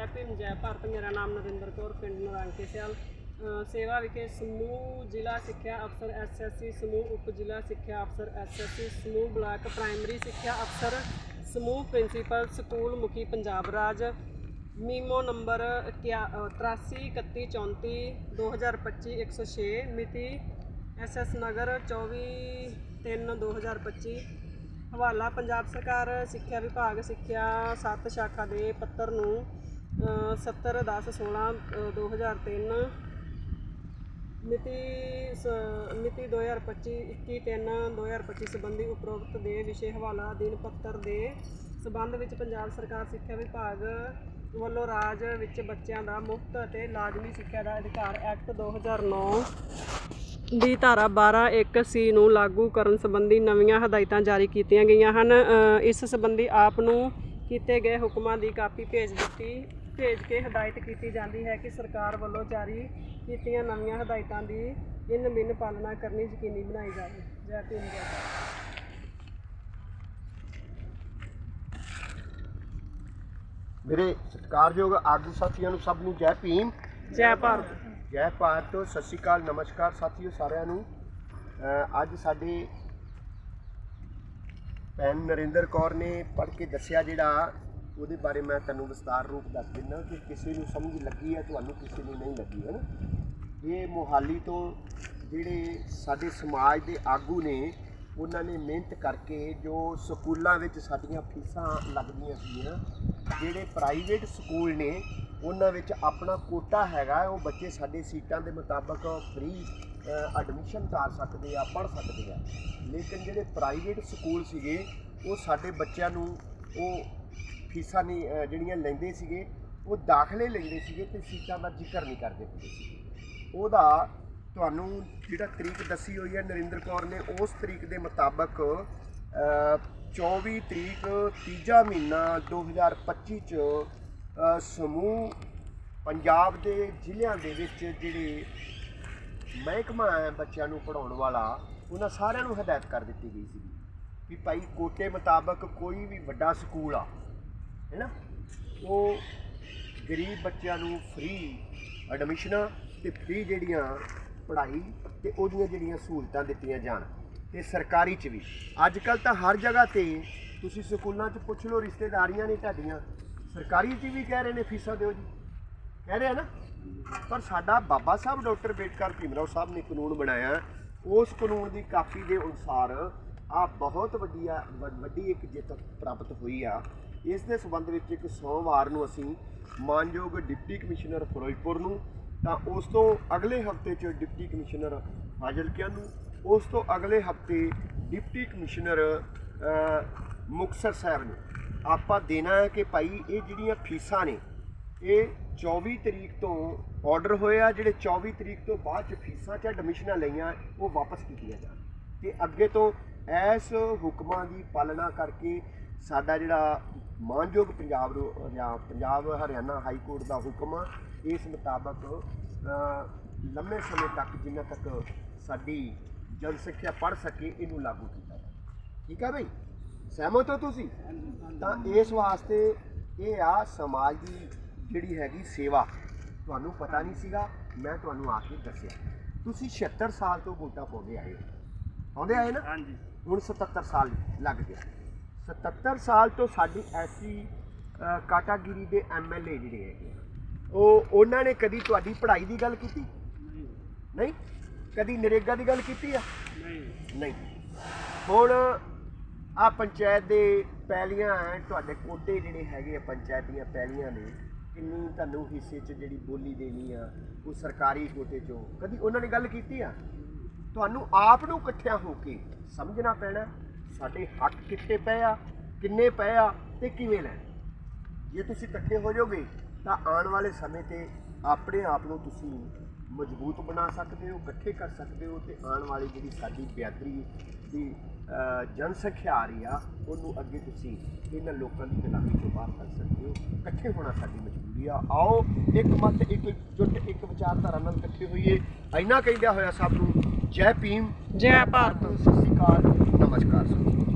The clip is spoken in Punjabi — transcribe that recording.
ਜੈ ਭੀਮ ਜੈ ਭਾਰਤ, ਮੇਰਾ ਨਾਮ ਨਰਿੰਦਰ ਕੌਰ, ਪਿੰਡ ਨਰਾਂਕੇ ਸਿਆਲ। ਸੇਵਾ ਵਿਖੇ ਸਮੂਹ ਜ਼ਿਲ੍ਹਾ ਸਿੱਖਿਆ ਅਫਸਰ ਐਸਐਸਸੀ ਸਮੂਹ ਉਪ ਜ਼ਿਲ੍ਹਾ ਸਿੱਖਿਆ ਅਫਸਰ ਐਸਐਸਸੀ ਸਮੂਹ ਬਲਾਕ ਪ੍ਰਾਇਮਰੀ ਸਿੱਖਿਆ ਅਫਸਰ, ਸਮੂਹ ਪ੍ਰਿੰਸੀਪਲ ਸਕੂਲ ਮੁਖੀ ਪੰਜਾਬ ਰਾਜ। ਮੀਮੋ ਨੰਬਰ 833134 2025 106 ਮਿਤੀ ਐਸਐਸ ਨਗਰ 24 3 2025 ਹਵਾਲਾ, ਪੰਜਾਬ ਸਰਕਾਰ, ਸਿੱਖਿਆ ਵਿਭਾਗ, ਸਿੱਖਿਆ 7 ਸ਼ਾਖਾ ਦੇ ਪੱਤਰ ਨੂੰ 70 10 16 2003 ਮਿਤੀ ਸ- ਮਿਤੀ 2025 21 3 2025 ਸੰਬੰਧੀ ਉਪਰੋਕਤ ਦੇ ਵਿਸ਼ੇ ਹਵਾਲਾ ਅਧੀਨ ਪੱਤਰ ਦੇ ਸਬੰਧ ਵਿੱਚ ਪੰਜਾਬ ਸਰਕਾਰ ਸਿੱਖਿਆ ਵਿਭਾਗ ਵੱਲੋਂ ਰਾਜ ਵਿੱਚ ਬੱਚਿਆਂ ਦਾ ਮੁਫਤ ਅਤੇ ਲਾਜ਼ਮੀ ਸਿੱਖਿਆ ਦਾ ਅਧਿਕਾਰ ਐਕਟ 2009 ਦੀ ਧਾਰਾ 12 ਸੀ ਨੂੰ ਲਾਗੂ ਕਰਨ ਸੰਬੰਧੀ ਨਵੀਆਂ ਹਦਾਇਤਾਂ ਜਾਰੀ ਕੀਤੀਆਂ ਗਈਆਂ ਹਨ। ਇਸ ਸੰਬੰਧੀ ਆਪ ਨੂੰ ਕੀਤੇ ਗਏ ਹੁਕਮਾਂ ਦੀ ਕਾਪੀ ਭੇਜ ਦਿੱਤੀ ਭੇਜ ਕੇ ਹਦਾਇਤ ਕੀਤੀ ਜਾਂਦੀ ਹੈ ਕਿ ਸਰਕਾਰ ਵੱਲੋਂ ਜਾਰੀ ਕੀਤੀਆਂ ਨਵੀਆਂ ਹਦਾਇਤਾਂ ਦੀ ਇਨ ਬਿਨ ਪਾਲਣਾ ਕਰਨੀ ਯਕੀਨੀ ਬਣਾਈ ਜਾਵੇ। ਜੈ ਭੀਮ ਜੈ। ਮੇਰੇ ਸਤਿਕਾਰਯੋਗ ਆਗੂ ਸਾਥੀਆਂ ਨੂੰ ਸਭ ਨੂੰ ਜੈ ਭੀਮ। ਜੈ ਭਾਰਤ। ਜੈ ਭਾਰਤ ਸਤਿ ਸ਼੍ਰੀ ਅਕਾਲ ਨਮਸਕਾਰ ਸਾਥੀਓ ਸਾਰਿਆਂ ਨੂੰ। ਅੱਜ ਸਾਡੇ ਭੈਣ ਨਰਿੰਦਰ ਕੌਰ ਨੇ ਪੜ੍ਹ ਕੇ ਦੱਸਿਆ ਜਿਹੜਾ ਉਹਦੇ ਬਾਰੇ ਮੈਂ ਤੁਹਾਨੂੰ ਵਿਸਤਾਰ ਰੂਪ ਦੱਸ ਦਿੰਦਾ ਕਿ ਕਿਸੇ ਨੂੰ ਸਮਝ ਲੱਗੀ ਹੈ, ਤੁਹਾਨੂੰ ਕਿਸੇ ਨੂੰ ਨਹੀਂ ਲੱਗੀ, ਹੈ ਨਾ? ਇਹ ਮੋਹਾਲੀ ਤੋਂ ਜਿਹੜੇ ਸਾਡੇ ਸਮਾਜ ਦੇ ਆਗੂ ਨੇ, ਉਹਨਾਂ ਨੇ ਮਿਹਨਤ ਕਰਕੇ ਜੋ ਸਕੂਲਾਂ ਵਿੱਚ ਸਾਡੀਆਂ ਫੀਸਾਂ ਲੱਗਦੀਆਂ ਸੀਗੀਆਂ, ਜਿਹੜੇ ਪ੍ਰਾਈਵੇਟ ਸਕੂਲ ਨੇ, ਉਹਨਾਂ ਵਿੱਚ ਆਪਣਾ ਕੋਟਾ ਹੈਗਾ, ਉਹ ਬੱਚੇ ਸਾਡੇ ਸੀਟਾਂ ਦੇ ਮੁਤਾਬਕ ਫ੍ਰੀ ਐਡਮਿਸ਼ਨ ਕਰ ਸਕਦੇ ਆ, ਪੜ੍ਹ ਸਕਦੇ ਆ। ਲੇਕਿਨ ਜਿਹੜੇ ਪ੍ਰਾਈਵੇਟ ਸਕੂਲ ਸੀਗੇ, ਉਹ ਸਾਡੇ ਬੱਚਿਆਂ ਨੂੰ ਉਹ ਫੀਸਾਂ ਨਹੀਂ ਅਹ ਜਿਹੜੀਆਂ ਲੈਂਦੇ ਸੀਗੇ ਉਹ ਦਾਖਲੇ ਲੈਂਦੇ ਸੀਗੇ ਤੇ ਸੀਟਾਂ ਦਾ ਜ਼ਿਕਰ ਨਹੀਂ ਕਰਦੇ ਹੁੰਦੇ ਸੀ। ਉਹਦਾ ਤੁਹਾਨੂੰ ਜਿਹੜਾ ਤਰੀਕ ਦੱਸੀ ਹੋਈ ਹੈ ਨਰਿੰਦਰ ਕੌਰ ਨੇ ਉਸ ਤਰੀਕ ਦੇ ਮੁਤਾਬਕ ਅ, 24 ਤਰੀਕ ਤੀਜਾ ਮਹੀਨਾ 2025 ਚ ਅ, ਸਮੂਹ ਪੰਜਾਬ ਦੇ ਜ਼ਿਲ੍ਹਿਆਂ ਦੇ ਵਿੱਚ ਜਿਹੜੇ ਮਹਿਕਮਾ ਹੈ ਬੱਚਿਆਂ ਨੂੰ ਪੜਾਉਣ ਵਾਲਾ ਉਹਨਾਂ ਸਾਰਿਆਂ ਨੂੰ ਹਦਾਇਤ ਕਰ ਦਿੱਤੀ ਗਈ ਸੀ ਵੀ ਭਾਈ ਕੋਟੇ ਮੁਤਾਬਕ ਕੋਈ ਵੀ ਵੱਡਾ ਸਕੂਲ ਆ ਹੈ ਨਾ ਉਹ ਗਰੀਬ ਬੱਚਿਆਂ ਨੂੰ ਫ੍ਰੀ ਐਡਮਿਸ਼ਨਾਂ ਤੇ ਫ੍ਰੀ ਜਿਹੜੀਆਂ ਪੜ੍ਹਾਈ ਤੇ ਉਹਦੀਆਂ ਜਿਹੜੀਆਂ ਸਹੂਲਤਾਂ ਦਿੱਤੀਆਂ ਜਾਣ ਤੇ ਸਰਕਾਰੀ ਚ ਵੀ। ਅੱਜ ਕੱਲ ਤਾਂ ਹਰ ਜਗ੍ਹਾ ਤੇ ਤੁਸੀਂ ਸਕੂਲਾਂ 'ਚ ਪੁੱਛ ਲਓ, ਰਿਸ਼ਤੇਦਾਰੀਆਂ ਨੇ ਤੁਹਾਡੀਆਂ। ਸਰਕਾਰੀ 'ਚ ਵੀ ਕਹਿ ਰਹੇ ਨੇ ਫੀਸਾਂ ਦਿਓ ਜੀ। ਕਹਿ ਰਹੇ ਆ ਨਾ? ਪਰ ਸਾਡਾ ਬਾਬਾ ਸਾਹਿਬ ਡਾਕਟਰ ਬੇਟਕਰ ਭੀਮਰਾਓ ਸਾਹਿਬ ਨੇ ਕਾਨੂੰਨ ਬਣਾਇਆ। ਉਸ ਕਾਨੂੰਨ ਦੀ ਕਾਪੀ ਦੇ ਅਨੁਸਾਰ ਆ ਬਹੁਤ ਵੱਡੀ ਆ ਵ- ਵੱਡੀ ਇੱਕ ਜਿੱਤ ਪ੍ਰਾਪਤ ਹੋਈ ਆ। ਇਸ ਦੇ ਸੰਬੰਧ ਵਿੱਚ ਇੱਕ ਸੋਮਵਾਰ ਨੂੰ ਅਸੀਂ ਮਾਨਯੋਗ ਡਿਪਟੀ ਕਮਿਸ਼ਨਰ ਫਿਰੋਜ਼ਪੁਰ ਨੂੰ ਤਾਂ ਉਸ ਤੋਂ ਅਗਲੇ ਹਫ਼ਤੇ 'ਚ ਡਿਪਟੀ ਕਮਿਸ਼ਨਰ ਫਾਜ਼ਿਲਕਿਆਂ ਨੂੰ ਉਸ ਤੋਂ ਅਗਲੇ ਹਫ਼ਤੇ ਡਿਪਟੀ ਕਮਿਸ਼ਨਰ ਅ, ਮੁਕਤਸਰ ਸਾਹਿਬ ਨੂੰ। ਆਪਾਂ ਦੇਣਾ ਹੈ ਕਿ ਭਾਈ ਇਹ ਜਿਹੜੀਆਂ ਫੀਸਾਂ ਨੇ ਇਹ 24 ਤਰੀਕ ਤੋਂ ਆਰਡਰ ਹੋਇਆ ਜਿਹੜੇ 24 ਤਰੀਕ ਤੋਂ ਬਾਅਦ ਚ ਫੀਸਾਂ ਚ ਐਡਮਿਸ਼ਨਾਂ ਲਈਆਂ ਉਹ ਵਾਪਸ ਕੀਤੀਆਂ ਜਾਣ। ਤੇ ਅੱਗੇ ਤੋਂ ਇਸ ਹੁਕਮਾਂ ਦੀ ਪਾਲਣਾ ਕਰਕੇ ਸਾਡਾ ਜਿਹੜਾ ਮਾਨਯੋਗ ਪੰਜਾਬ ਰੋ- ਜਾਂ ਪੰਜਾਬ ਹਰਿਆਣਾ ਹਾਈ ਕੋਰਟ ਦਾ ਹੁਕਮ ਆ, ਇਸ ਮੁਤਾਬਕ ਅ, ਲੰਮੇ ਸਮੇਂ ਤੱਕ ਜਿੰਨਾ ਤੱਕ ਸਾਡੀ ਜਨਸੰਖਿਆ ਪੜ ਸਕੇ ਇਹਨੂੰ ਲਾਗੂ ਕੀਤਾ ਜਾਵੇ। ਠੀਕ ਹੈ ਬਈ? ਸਹਿਮਤ ਹੋ ਤੁਸੀਂ? ਤਾਂ ਇਸ ਵਾਸਤੇ ਇਹ ਆ ਸਮਾਜ ਦੀ ਜਿਹੜੀ ਹੈਗੀ ਸੇਵਾ ਤੁਹਾਨੂੰ ਪਤਾ ਨਹੀਂ ਸੀਗਾ ਮੈਂ ਤੁਹਾਨੂੰ ਆ ਕੇ ਦੱਸਿਆ। ਤੁਸੀਂ 76 ਸਾਲ ਤੋਂ ਵੋਟਾਂ ਪਾਉਂਦੇ ਆਏ ਹੋ। ਪਾਉਂਦੇ ਆਏ ਨਾ? ਹਾਂਜੀ। ਹੁਣ 77 ਸਾਲ ਲੱਗ ਗਿਆ 77 ਸਾਲ ਤੋਂ ਸਾਡੀ ਐਸੀ ਕਾਟਾਗਿਰੀ ਦੇ ਐਮਐਲਏ ਜਿਹੜੇ ਹੈਗੇ ਆ, ਉਹ ਉਹਨਾਂ ਨੇ ਕਦੀ ਤੁਹਾਡੀ ਪੜ੍ਹਾਈ ਦੀ ਗੱਲ ਕੀਤੀ? ਨਹੀਂ? ਕਦੀ ਨਰੇਗਾ ਦੀ ਗੱਲ ਕੀਤੀ ਆ? ਨਹੀਂ। ਨਹੀਂ ਹੁਣ ਆ ਪੰਚਾਇਤ ਦੇ ਪੈਲੀਆਂ ਤੁਹਾਡੇ ਕੋਟੇ ਜਿਹੜੇ ਹੈਗੇ ਆ ਪੰਚਾਇਤ ਦੀਆਂ ਪੈਲੀਆਂ ਦੇ ਕਿੰਨੀ ਤੁਹਾਨੂੰ ਹਿੱਸੇ 'ਚ ਜਿਹੜੀ ਬੋਲੀ ਦੇਣੀ ਆ ਉਹ ਸਰਕਾਰੀ ਕੋਟੇ 'ਚੋਂ ਕਦੀ ਉਹਨਾਂ ਨੇ ਗੱਲ ਕੀਤੀ ਆ? ਤੁਹਾਨੂੰ ਆਪ ਨੂੰ ਇਕੱਠਿਆਂ ਹੋ ਕੇ ਸਮਝਣਾ ਪੈਣਾ? ਸਾਡੇ ਹੱਕ ਕਿੱਥੇ ਪਏ ਆ ਕਿੰਨੇ ਪਏ ਆ ਤੇ ਕਿਵੇਂ ਲੈਣੇ? ਜੇ ਤੁਸੀਂ ਇਕੱਠੇ ਹੋ ਜਾਓਗੇ ਤਾਂ ਆਉਣ ਵਾਲੇ ਸਮੇਂ ਤੇ ਆਪਣੇ ਆਪ ਨੂੰ ਤੁਸੀਂ ਮਜ਼ਬੂਤ ਬਣਾ ਸਕਦੇ ਹੋ ਇਕੱਠੇ ਕਰ ਸਕਦੇ ਹੋ ਤੇ ਆਉਣ ਵਾਲੀ ਜਿਹੜੀ ਸਾਡੀ ਬਿਆਦਰੀ ਦੀ ਜਨਸੰਖਿਆ ਆ ਰਹੀ ਆ ਉਹਨੂੰ ਅੱਗੇ ਤੁਸੀਂ ਇਹਨਾਂ ਲੋਕਾਂ ਦੀ ਗੁਲਾਮੀ ਤੋਂ ਬਾਹਰ ਕਰ ਸਕਦੇ ਹੋ। ਇਕੱਠੇ ਹੋਣਾ ਸਾਡੀ ਮਜਬੂਰੀ ਆ। ਆਓ ਇੱਕ ਮਤ ਇੱਕ ਜੁੱਟ ਇੱਕ ਵਿਚਾਰਧਾਰਾ ਨਾਲ ਇਕੱਠੇ ਹੋਈਏ। ਇੰਨਾ ਕਹਿੰਦਿਆ ਹੋਇਆ ਸਭ ਨੂੰ ਜੈ ਭੀਮ। ਜੈ ਭਾਰਤ। ਸਤਿ ਸ਼੍ਰੀ ਅਕਾਲ। ਨਮਸਕਾਰ ਸਰ